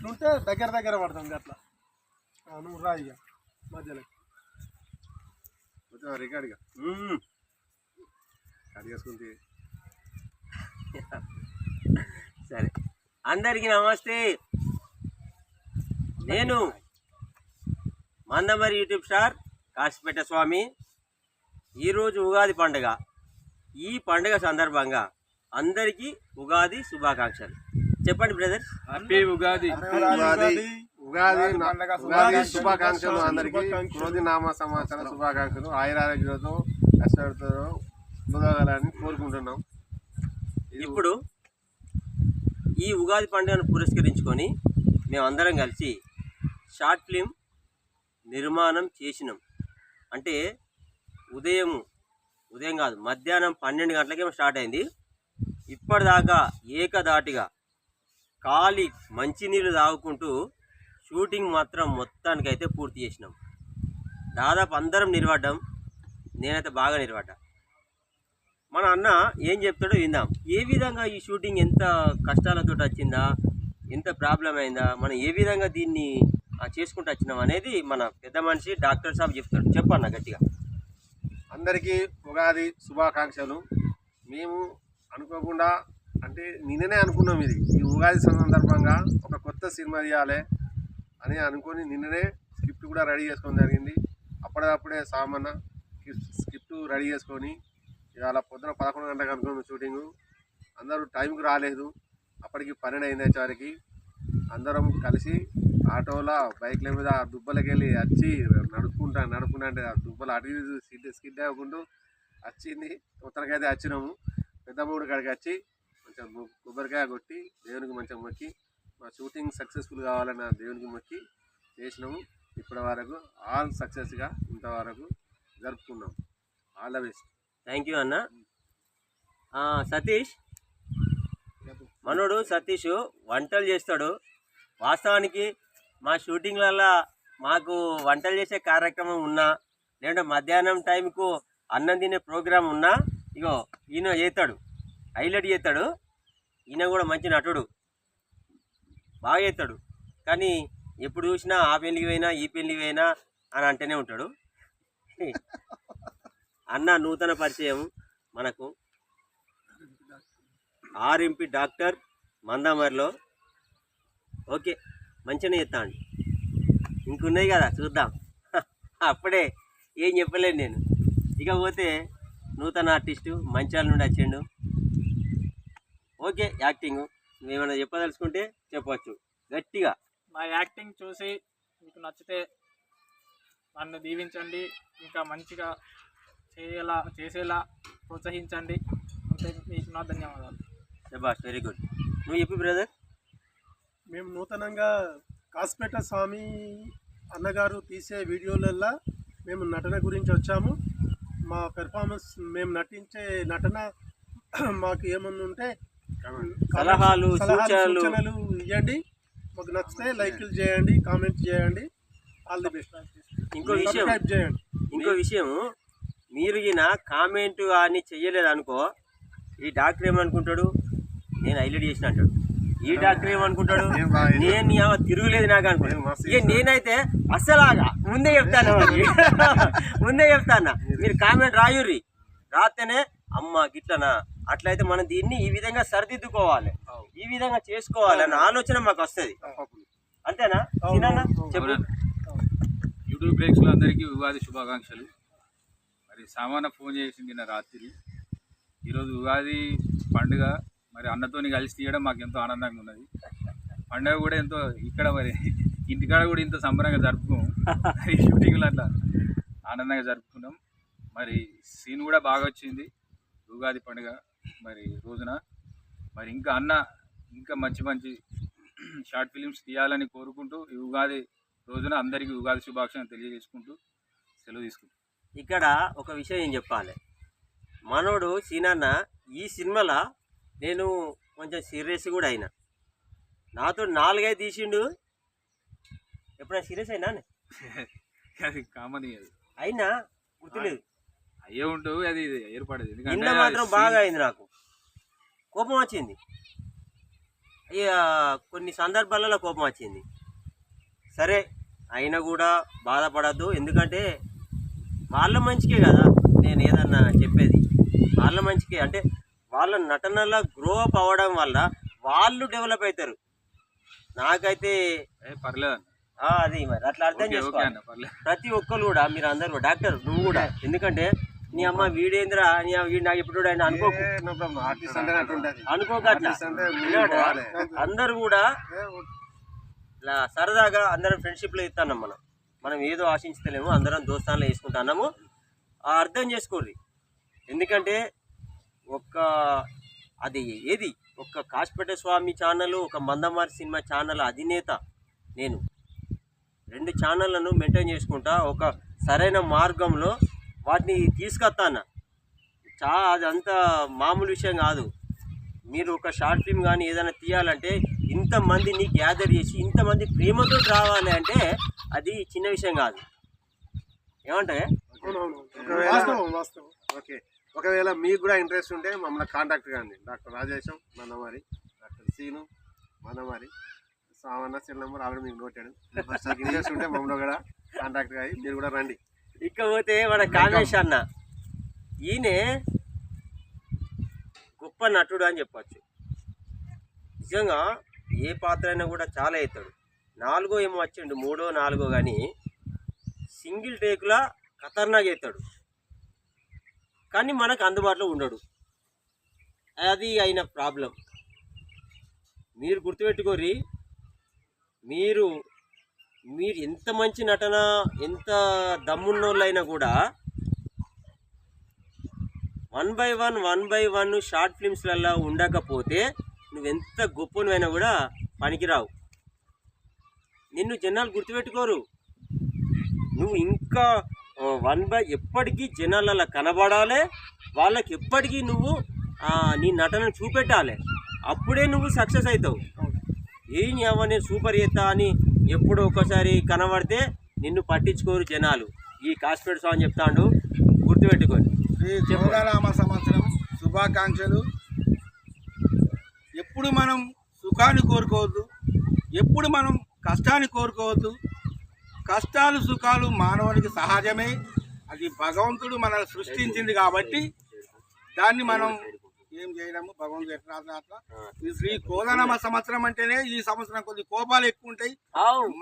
ఇట్లుంటే దగ్గర దగ్గర పడుతుంది అట్లా. నువ్వు రా ఇక మధ్యలో. రికార్డ్గా కడిగేసుకుంటే సరే. అందరికీ నమస్తే. నేను మందమరి యూట్యూబ్ స్టార్ కాశీపేట స్వామి. ఈరోజు ఉగాది పండుగ. ఈ పండుగ సందర్భంగా అందరికీ ఉగాది శుభాకాంక్షలు. చెప్పండి బ్రదర్ హ్యాపీ ఉగాది ఉగాది ఉగాది శుభాకాంక్షలు. అందరికి క్రోధి నామ సమాచార శుభాకాంక్షలు ఆయురారోగ్యంతో కష్టపడుతూ ముందుగాలని కోరుకుంటున్నాం ఇప్పుడు ఈ ఉగాది పండుగను పురస్కరించుకొని మేమందరం కలిసి షార్ట్ ఫిలిం నిర్మాణం చేసినాం అంటే ఉదయం ఉదయం కాదు మధ్యాహ్నం పన్నెండు గంటలకేమో స్టార్ట్ అయింది ఇప్పటిదాకా ఏకదాటిగా ఖాళీ మంచినీళ్ళు తాగుకుంటూ షూటింగ్ మాత్రం మొత్తానికైతే పూర్తి చేసినాం. దాదాపు అందరం నిలబడ్డాం. నేనైతే బాగా నిలబడ్డా. మన అన్న ఏం చెప్తాడో విందాం. ఏ విధంగా ఈ షూటింగ్ ఎంత కష్టాలతో వచ్చిందా? ఎంత ప్రాబ్లం అయిందా? మనం ఏ విధంగా దీన్ని చేసుకుంటూ వచ్చినాం అనేది మన పెద్ద మనిషి డాక్టర్ సాబ్ చెప్తాడు. చెప్పన్న గట్టిగా. అందరికీ ఉగాది శుభాకాంక్షలు. మేము అనుకోకుండా అంటే నిన్ననే అనుకున్నాం ఇది. ఈ ఉగాది సందర్భంగా ఒక కొత్త సినిమా తీయాలి అని అనుకొని నిన్ననే స్క్రిప్ట్ కూడా రెడీ చేసుకోవడం జరిగింది. అప్పటికప్పుడే సామన్న స్క్రిప్ట్ రెడీ చేసుకొని ఇవాళ పొద్దున పదకొండు గంటలకు అనుకున్నాం షూటింగ్. అందరూ టైంకి రాలేదు. అప్పటికి పన్నెండు అయింది వచ్చేవారికి అందరం కలిసి ఆటోలో బైక్ల మీద ఆ దుబ్బలకి వెళ్ళి వచ్చి నడుపుకుంటా నడుపుకుంటా అంటే ఆ దుబ్బలు అటు స్కిడ్ స్కిడ్ అవ్వకుండా వచ్చింది. ఉత్తరకైతే వచ్చినాము. పెద్ద కాడికి వచ్చి కొంచెం గు- కొబ్బరికాయ కొట్టి దేవునికి మంచిగా మొక్కి మా షూటింగ్ సక్సెస్ఫుల్ కావాలని దేవునికి మొక్కి చేసినాము. ఇప్పటి వరకు ఆల్ సక్సెస్గా ఇంతవరకు జరుపుకున్నాం. All the best. Thank you అన్న. సతీష్? మనోడు సతీష్ వంటలు చేస్తాడు. వాస్తవానికి మా షూటింగ్లలో మాకు వంటలు చేసే కార్యక్రమం ఉన్నా లేదంటే మధ్యాహ్నం టైంకు అన్నం తినే ప్రోగ్రాం ఉన్నా ఇగో ఈయన చేస్తాడు. హైలైట్ చేస్తాడు. ఈయన కూడా మంచి నటుడు. బాగా చేస్తాడు. కానీ ఎప్పుడు చూసినా ఆ పెళ్ళికి పోయినా ఈ పెళ్ళికి పోయినా అని అంటూనే ఉంటాడు. అన్న నూతన పరిచయం మనకు. RMP doctor మందామరిలో. ఓకే మంచిగానే చెప్తాండి ఇంకున్నాయి కదా చూద్దాం. అప్పుడే ఏం చెప్పలేను నేను. ఇక పోతే నూతన ఆర్టిస్టు మంచాల నుండి వచ్చిండు. Okay acting. నువ్వేమైనా చెప్పదలుచుకుంటే చెప్పవచ్చు గట్టిగా. నా యాక్టింగ్ చూసి మీకు నచ్చితే నన్ను దీవించండి. ఇంకా మంచిగా చేయేలా చేసేలా ప్రోత్సహించండి. అంతే మీకు నా ధన్యవాదాలు. శబాష్ వెరీ గుడ్. నువ్వు చెప్పు బ్రదర్. మేము నూతనంగా కాసిపేట స్వామి అన్నగారు తీసే వీడియోలల్లో మేము నటన గురించి వచ్చాము. మా పెర్ఫార్మెన్స్ మేము నటించే నటన మాకు ఏమన్నా ఉంటే సలహాలు, సూచనలు. ఇవ్వండి. మాకు నచ్చితే లైక్లు చేయండి కామెంట్ చేయండి. All the best. ఇంకో విషయం. చేయండి. ఇంకో విషయం మీరు ఈయన కామెంట్ కానీ చెయ్యలేదు అనుకో ఈ డాక్టర్ ఏమనుకుంటాడు? నేను హైలైట్ చేసిన అంటాడు. ఈ డాక్టర్ ఏమనుకుంటాడు? నేను తిరుగులేదు నాకు ఇక నేనైతే అస్సలాగా ముందే చెప్తాను. ముందే చెప్తాను. మీరు కామెంట్ రాయుర్రి. రాస్తేనే అమ్మ గిట్లనా? అట్లయితే మనం దీన్ని ఈ విధంగా సరిదిద్దుకోవాలి. ఈ విధంగా చేసుకోవాలి అన్న ఆలోచన మాకు వస్తుంది. అంతేనా. చెప్పు. యూట్యూబ్ ప్రేక్షకులందరికీ ఉగాది శుభాకాంక్షలు. మరి సామాన ఫోన్ చేసింది నిన్న రాత్రి. ఈరోజు ఉగాది పండుగ మరి అన్నతోని కలిసి తీయడం మాకు ఎంతో ఆనందంగా ఉన్నది. పండుగ కూడా ఎంతో ఇక్కడ మరి ఇంటికాడ కూడా ఇంత సంబరంగా జరుపుకోం మరి షూటింగ్లు అట్లా ఆనందంగా జరుపుకున్నాం. మరి సీన్ కూడా బాగా వచ్చింది. ఉగాది పండుగ మరి రోజున. మరి ఇంకా అన్న ఇంకా మంచి మంచి షార్ట్ ఫిలిమ్స్ తీయాలని కోరుకుంటూ ఈ ఉగాది రోజున అందరికీ ఉగాది శుభాకాంక్షలు తెలియజేసుకుంటూ సెలవు తీసుకుంటాం ఇక్కడ ఒక విషయం ఏం చెప్పాలి? మనోడు సీనన్న ఈ సినిమాలో నేను కొంచెం సీరియస్ కూడా అయినా. నాతో నాలుగైదు తీసిండు. ఎప్పుడైనా సీరియస్ అయినా అది కామన్ అది అయినా గుర్తులేదు. అయ్యే ఉంటూ అది ఏర్పడదు. నిన్న మాత్రం బాగా అయింది నాకు. కోపం వచ్చింది. ఇక కొన్ని సందర్భాలలో కోపం వచ్చింది. సరే అయినా కూడా బాధపడద్దు. ఎందుకంటే వాళ్ళ మంచికే కదా నేను ఏదన్నా చెప్పేది. వాళ్ళ మంచికే. అంటే వాళ్ళ నటనలో గ్రో అప్ అవ్వడం వల్ల వాళ్ళు డెవలప్ అవుతారు నాకైతే ఏ పర్లేదు అన్న. ఆ, అది మరి అట్లా అర్థం ఓకే ఓకే చేసుకోవాలి. అన్న పర్లేదు. ప్రతి ఒక్కరు కూడా మీరు అందరు డాక్టర్ నువ్వు కూడా. ఎందుకంటే నీ అమ్మ వీడేంద్ర? నీ వీడు నాకు ఇప్పుడు ఆయన అనుకోకు. ఉంటుంది. అనుకోక. అందరు కూడా ఇలా సరదాగా అందరం ఫ్రెండ్షిప్లో ఇస్తున్నాం మనం. మనం ఏదో ఆశించలేము అందరం దోస్తాన్లో వేసుకుంటున్నాము ఆ అర్థం చేసుకోర్రి ఎందుకంటే ఒక్క అది ఏది? ఒక్క కాశపేట స్వామి ఛానల్ ఒక మందమారి సినిమా ఛానల్ అధినేత నేను. రెండు ఛానళ్ళను మెయింటైన్ చేసుకుంటా ఒక సరైన మార్గంలో వాటిని తీసుకొస్తాను చా అది అంత మామూలు విషయం కాదు. మీరు ఒక షార్ట్ ఫిల్మ్ కానీ ఏదైనా తీయాలంటే ఇంతమందిని గ్యాదర్ చేసి ఇంతమంది ప్రేమతో రావాలి అంటే అది చిన్న విషయం కాదు. ఏమంటే ఓకే. ఒకవేళ మీకు కూడా ఇంట్రెస్ట్ ఉంటే మమ్మల్ని కాంటాక్ట్ కాండి డాక్టర్ రాజేశం మందమారి డాక్టర్ సీను మందమారి సామాన్య సెల్ నెంబర్ ఆల్రెడీ మీకు నోటాడు ఇంట్రెస్ట్ ఉంటే మమ్మల్ని కూడా కాంటాక్ట్ కాయి మీరు కూడా రండి. ఇకపోతే మన కామేష్ అన్న. ఈయన గొప్ప నటుడు అని చెప్పచ్చు. నిజంగా ఏ పాత్ర అయినా కూడా చాలా అవుతాడు నాలుగో ఏమో వచ్చిండు మూడో నాలుగో కానీ సింగిల్ టేక్లా ఖతర్నాక్ అవుతాడు కానీ మనకు అందుబాటులో ఉండడు. అది అయిన ప్రాబ్లం. మీరు గుర్తుపెట్టుకోరి మీరు మీరు ఎంత మంచి నటన ఎంత దమ్మున్నోళ్ళైనా కూడా one by one one by one short ఫిల్మ్స్లలో ఉండకపోతే నువ్వెంత గొప్పనైనా కూడా పనికిరావు. నిన్ను జనాలు గుర్తుపెట్టుకోరు. నువ్వు ఇంకా వన్ బై ఎప్పటికీ జనాలలో కనబడాలి. వాళ్ళకి ఎప్పటికీ నువ్వు నీ నటనను చూపెట్టాలి. అప్పుడే నువ్వు సక్సెస్ అవుతావు. ఏం అవ్వ నేను సూపర్ చేస్తా అని ఎప్పుడు ఒక్కసారి కనబడితే నిన్ను పట్టించుకోరు జనాలు. ఈ కాస్పేట్ స్వామి చెప్తాడు. గుర్తుపెట్టుకోండి. శ్రీ జోగారామ సంవత్సరం శుభాకాంక్షలు. ఎప్పుడు మనం సుఖాన్ని కోరుకోవద్దు ఎప్పుడు మనం కష్టాన్ని కోరుకోవద్దు. కష్టాలు సుఖాలు మానవునికి సహజమే. అది భగవంతుడు మనల్ని సృష్టించింది కాబట్టి దాన్ని మనం ఏం చేయడము భగవంతుడు ఎట్లా అట్లా. ఈ శ్రీ కోదనామ సంవత్సరం అంటేనే ఈ సంవత్సరం కొద్ది కోపాలు ఎక్కువ ఉంటాయి.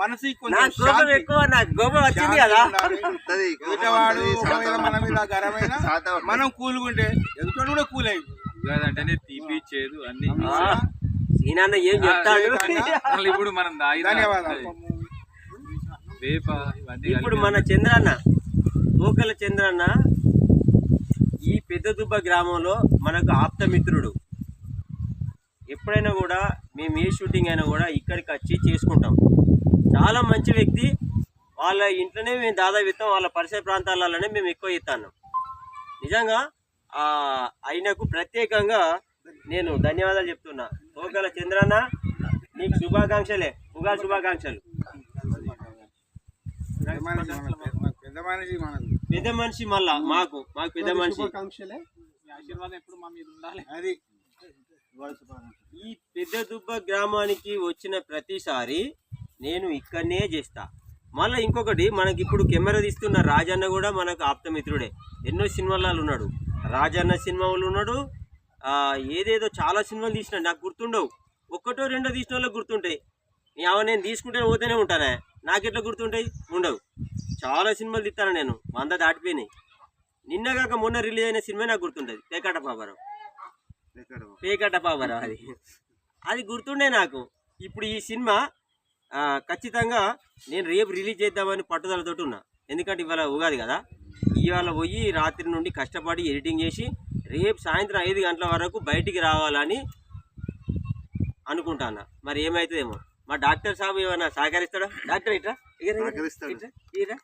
మనసి కొంచెం ఎక్కువ నాకు కోపం వచ్చింది కదా. ఎదుటివాడు మన మీద గరమైన మనం కూలుకుంటే ఎదుటోడు కూడా కూల్ అయి ఉగాది అంటేనే తీపి చేదు అన్ని. ఈయన ఏం చెప్తాడు? ఇప్పుడు మనం ధన్యవాదాలు. ఇప్పుడు చంద్రన్న తోకల చంద్రన్న ఈ పెద్దదుబ్బ గ్రామంలో మనకు ఆప్తమిత్రుడు. ఎప్పుడైనా కూడా మేము ఏ షూటింగ్ అయినా కూడా ఇక్కడికి వచ్చి చేసుకుంటాం. చాలా మంచి వ్యక్తి. వాళ్ళ ఇంట్లోనే మేము దాదాపు ఇస్తాం వాళ్ళ పరిసర ప్రాంతాలలోనే మేము ఎక్కువ ఇస్తాను నిజంగా ఆయనకు ప్రత్యేకంగా నేను ధన్యవాదాలు చెప్తున్నా. తోకల చంద్రన్న నీకు శుభాకాంక్షలే. ఉగాది శుభాకాంక్షలు. పెద్ద మనిషి మనం పెద్ద మనిషి మళ్ళా మాకు మాకు పెద్ద మనిషి. శుభాకాంక్షలే. మీ ఆశీర్వాదం ఎప్పుడు మా మీద ఉండాలి. అది. ఈ పెద్ద దుబ్బ గ్రామానికి వచ్చిన ప్రతిసారి నేను ఇక్కడనే చేస్తా. మళ్ళీ ఇంకొకటి మనకి ఇప్పుడు కెమెరా తీస్తున్న రాజన్న కూడా మనకు ఆప్తమిత్రుడే. ఎన్నో సినిమాలలో ఉన్నాడు. రాజన్న సినిమాలు ఉన్నాడు. ఆ, ఏదేదో చాలా సినిమాలు తీసిన నాకు గుర్తుండవు. ఒక్కటో రెండో తీసిన వాళ్ళకి గుర్తుంటాయి. ఏమో నేను తీసుకుంటే పోతేనే ఉంటానే. నాకెట్లా గుర్తుంటాయి? ఉండవు. చాలా సినిమాలు తీస్తాను నేను. వంద దాటిపోయినాయి. నిన్న కాక మొన్న రిలీజ్ అయిన సినిమా నాకు గుర్తుంటుంది పేకాట పాపారావు పేకట పాపరావు అది. అది గుర్తుండే నాకు. ఇప్పుడు ఈ సినిమా ఖచ్చితంగా నేను రేపు రిలీజ్ చేద్దామని పట్టుదలతో ఉన్నా. ఎందుకంటే ఇవాళ ఉగాది కదా. ఇవాళ పోయి రాత్రి నుండి కష్టపడి ఎడిటింగ్ చేసి రేపు సాయంత్రం ఐదు గంటల వరకు బయటికి రావాలని అనుకుంటాను మరి ఏమవుతుందేమో మా డాక్టర్ సాబు ఏమైనా సహకరిస్తాడా? డాక్టర్ ఇట్రా. ఇట్రా.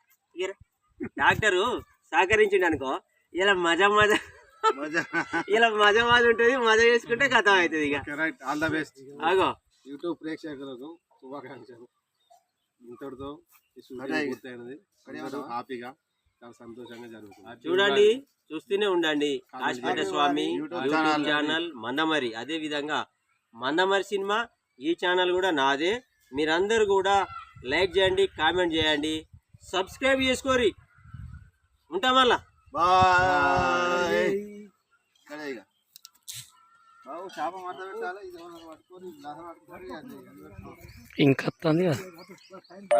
డాక్టరు సహకరించిండు అనుకో. ఇలా మజా మజా ఇలా మజా మజా ఉంటుంది మజా చేసుకుంటే కథ అవుతుంది ఇక. ఆల్ ద బెస్ట్ అగో యూట్యూబ్ ప్రేక్షకులకు శుభాకాంక్షలు. ఇంతటితో. పూర్తయినది. హ్యాపీగా చాలా సంతోషంగా జరుగుతుంది. చూడండి చూస్తూనే ఉండండి. కాశీపేట స్వామి యూట్యూబ్. ఛానల్ మందమరి. అదే విధంగా మందమరి సినిమా ఈ ఛానల్ కూడా నాదే. మీరందరూ కూడా లైక్ చేయండి కామెంట్ చేయండి. సబ్స్క్రైబ్ చేసుకోరి. ఉంటా మళ్ళా. బాయ్. ఇంకా.